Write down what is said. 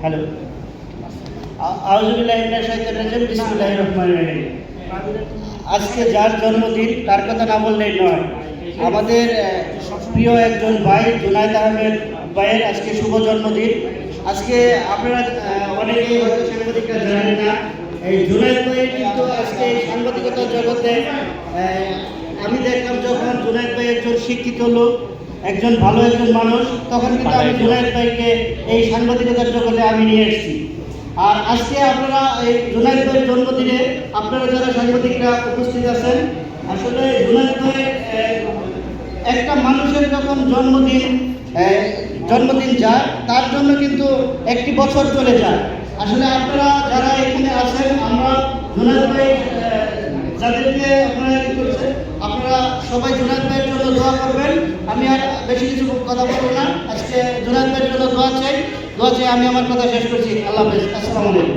Hello. আউজুবিল্লাহ আজকে যার জন্মদিন, তার কথা না বললেই নয়। আমাদের প্রিয় একজন ভাই, জুনায়দ আহমেদ ভাইয়ের আজকে শুভ জন্মদিন। আজকে আপনারা অনেকেই সাংবাদিকরা জানেন না। এই জুনায়দ ভাইয়ের কিন্তু আজকে এই সাংবাদিকতার জগতে আমি দেখলাম যখন জুনায়দ ভাই একজন শিক্ষিত লোক একজন ভালো একজন মানুষ তখন কিন্তু আমি জুনায়দ ভাইকে এই সাংবাদিকতার জগতে আমি নিয়ে এসেছি। আর আজকে আপনারা এই জুনায়দ ভাইয়ের জন্মদিনে আপনারা যারা সাংবাদিকরা উপস্থিত আছেন আসলে জুনায়দ ভাই একটা মানুষের যখন জন্মদিন জন্মদিন যায় তার জন্য কিন্তু একটি বছর চলে যায়। আসলে আপনারা যারা এখানে আছেন আমরা জুনায়দ ভাই যাদেরকে আপনারা কি করছেন আপনারা সবাই জুনাদ ভাইয়ের জন্য দোয়া করবেন। আমি আর বেশি কিছু কথা বলব না। আজকে জুনাদ ভাইয়ের জন্য দোয়া চাই। দোয়া চাই আমি আমার কথা শেষ করছি। আল্লাহ হাফেজ। আসসালামু আলাইকুম।